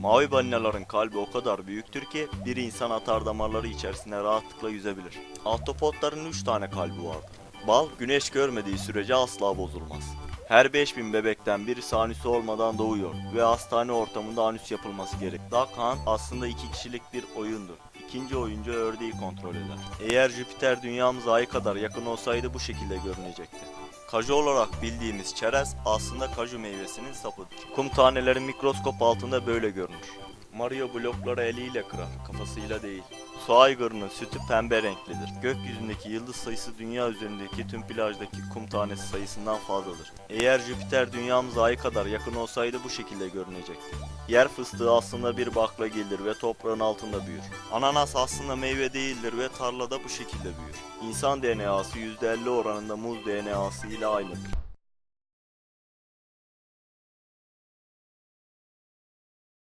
Mavi balinaların kalbi o kadar büyüktür ki bir insan atar damarları içerisine rahatlıkla yüzebilir. Ahtapotların 3 tane kalbi vardır. Bal güneş görmediği sürece asla bozulmaz. Her 5000 bebekten birisi anüsü olmadan doğuyor ve hastane ortamında anüs yapılması gerek. Duck Hunt aslında iki kişilik bir oyundur. İkinci oyuncu ördeği kontrol eder. Eğer Jüpiter dünyamıza ay kadar yakın olsaydı bu şekilde görünecekti. Kaju olarak bildiğimiz çerez aslında kaju meyvesinin sapıdır. Kum taneleri mikroskop altında böyle görünür. Mario blokları eliyle kırar, kafasıyla değil. Su aygırının sütü pembe renklidir. Gökyüzündeki yıldız sayısı dünya üzerindeki tüm plajdaki kum tanesi sayısından fazladır. Eğer Jüpiter dünyamıza ay kadar yakın olsaydı bu şekilde görünecekti. Yer fıstığı aslında bir baklagildir ve toprağın altında büyür. Ananas aslında meyve değildir ve tarlada bu şekilde büyür. İnsan DNA'sı %50 oranında muz DNA'sı ile aynıdır.